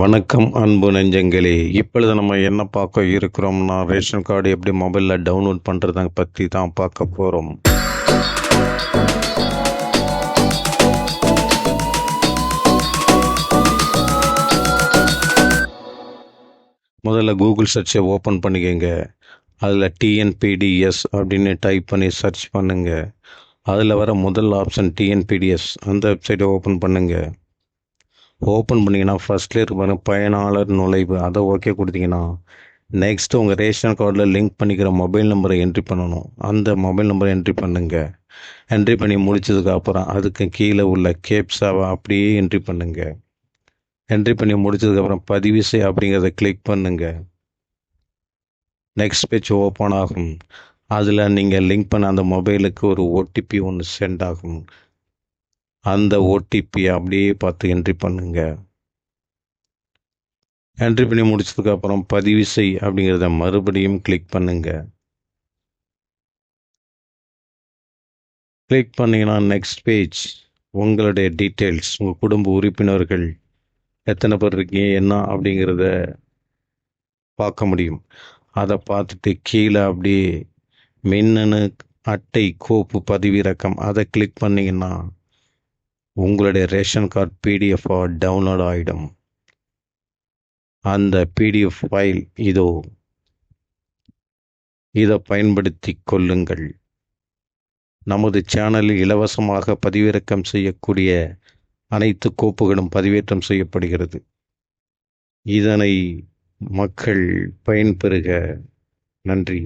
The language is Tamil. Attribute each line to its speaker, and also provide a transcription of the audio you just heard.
Speaker 1: வணக்கம் அன்பு நெஞ்சங்களே. இப்பொழுது நம்ம என்ன பார்க்க இருக்கிறோம்னா ரேஷன் கார்டு எப்படி மொபைலில் டவுன்லோட் பண்ணுறத பற்றி தான் பார்க்க போகிறோம் முதல்ல கூகுள் சர்ச்சை ஓப்பன் பண்ணிக்கங்க. அதில் டிஎன்பிடிஎஸ் அப்படின்னு டைப் பண்ணி சர்ச் பண்ணுங்கள் அதில் வர முதல் ஆப்ஷன் டிஎன்பிடிஎஸ் அந்த வெப்சைட்டை ஓப்பன் பண்ணுங்கள் ஓப்பன் பண்ணிங்கன்னா ஃபஸ்ட்லேயே இருப்பாரு பயனாளர் நுழைவு. அதை ஓகே கொடுத்தீங்கன்னா நெக்ஸ்ட் உங்கள் ரேஷன் கார்டில் லிங்க் பண்ணிக்கிற மொபைல் நம்பரை என்ட்ரி பண்ணணும். அந்த மொபைல் நம்பரை என்ட்ரி பண்ணுங்க. என்ட்ரி பண்ணி முடிச்சதுக்கப்புறம் அதுக்கு கீழே உள்ள கேப்ஸாவை அப்படியே என்ட்ரி பண்ணுங்க. என்ட்ரி பண்ணி முடிச்சதுக்கப்புறம் பதிவு செய் அப்படிங்கிறத கிளிக் பண்ணுங்க. நெக்ஸ்ட் பேஜ் ஓப்பன் ஆகும். அதில் நீங்கள் லிங்க் பண்ண அந்த மொபைலுக்கு ஒரு ஓடிபி ஒன்று சென்ட் ஆகும். அந்த ஓடிபி அப்படியே பார்த்து என்ட்ரி பண்ணுங்க. என்ட்ரி பண்ணி முடிச்சதுக்கு அப்புறம் பதிவு செய் அப்படிங்கிறத மறுபடியும் கிளிக் பண்ணுங்க. கிளிக் பண்ணீங்கன்னா நெக்ஸ்ட் பேஜ் உங்களுடைய டீட்டெயில்ஸ் உங்கள் குடும்ப உறுப்பினர்கள் எத்தனை பேர் இருக்கீங்க என்ன அப்படிங்கிறத பார்க்க முடியும். அதை பார்த்துட்டு கீழே அப்படியே மின்னணு அட்டை கோப்பு பதிவிறக்கம் அதை கிளிக் பண்ணிங்கன்னா உங்களுடைய ரேஷன் கார்டு பிடிஎஃபாக டவுன்லோட் ஆகிடும் அந்த பிடிஎஃப் ஃபைல் இதோ இதை பயன்படுத்தி கொள்ளுங்கள். நமது சேனலில் இலவசமாக பதிவிறக்கம் செய்யக்கூடிய அனைத்து கோப்புகளும் பதிவேற்றம் செய்யப்படுகிறது. இதனை மக்கள் பயன்பெறுக. நன்றி.